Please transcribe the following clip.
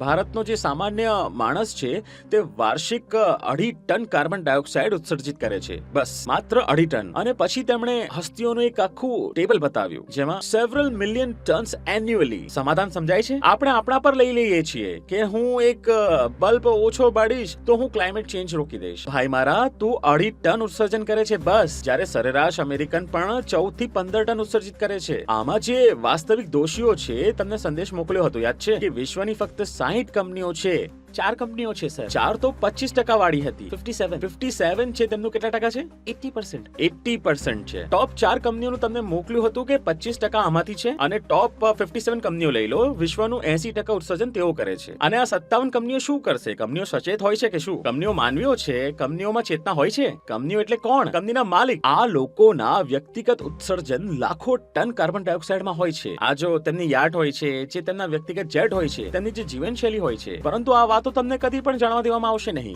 ભારતનો જે સામાન્ય માણસ છે, તે વાર્ષિક અઢી ટન કાર્બન ડાયોક્સાઇડ ઉત્સર્જિત કરે છે. બસ, માત્ર અઢી ટન. અને પછી તેમણે હસ્તીઓનું એક આખું ટેબલ બતાવ્યું, જેમાં સેવરલ મિલિયન ટન્સ એન્યુઅલી સમાધાન સમજાય છે? આપણે આપણા પર લઈ લઈએ છીએ કે હું એક બલ્બ ઓછો બાળીશ, તો હું ક્લાઇમેટ ચેન્જ રોકી દઈશ. ભાઈ મારા, તું અઢી ટન ઉત્સર્જન કરે છે, બસ. જ્યારે સરેરાશ અમેરિકન પણ ચૌદથી પંદર ટન ઉત્સર્જિત કરે છે. આમાં જે વાસ્તવિક દોષીઓ છે, તમને સંદેશ મોકલ્યો હતો, યાદ છે? કે વિશ્વની ફક્ત સાહીઠ કંપનીઓ છે. ચાર કંપનીઓ છે સર. ચાર તો પચીસ ટકા વાળી હતી. Fifty seven. ફિફ્ટી સેવન છે તેમનું કેટલા ટકા છે? Eighty percent. એટી પર્સન્ટ છે. ટોપ ચાર કંપનીઓનું તમને મોકલ્યું હતું કે પચીસ ટકા આમાંથી છે અને ટોપ ફિફ્ટી સેવન કંપનીઓ લઈ લો વિશ્વનું એસી ટકા ઉત્સર્જન તેઓ કરે છે. અને આ સત્તાવન કંપનીઓ શું કરશે? કંપનીઓ સચેત હોય છે કે શું? કંપનીઓ માનવીઓ છે? કંપનીઓમાં ચેતના હોય છે? કંપનીઓ એટલે કોણ? કંપનીના માલિક. આ લોકોના વ્યક્તિગત ઉત્સર્જન લાખો ટન કાર્બન ડાયોક્સાઇડમાં હોય છે. આ જો તેમની યાર્ડ હોય છે જે તેમના વ્યક્તિગત જેટ હોય છે તેમની જે જીવનશૈલી હોય છે પરંતુ આ વાતો તમને કદી પણ જાણવા દેવામાં આવશે નહીં.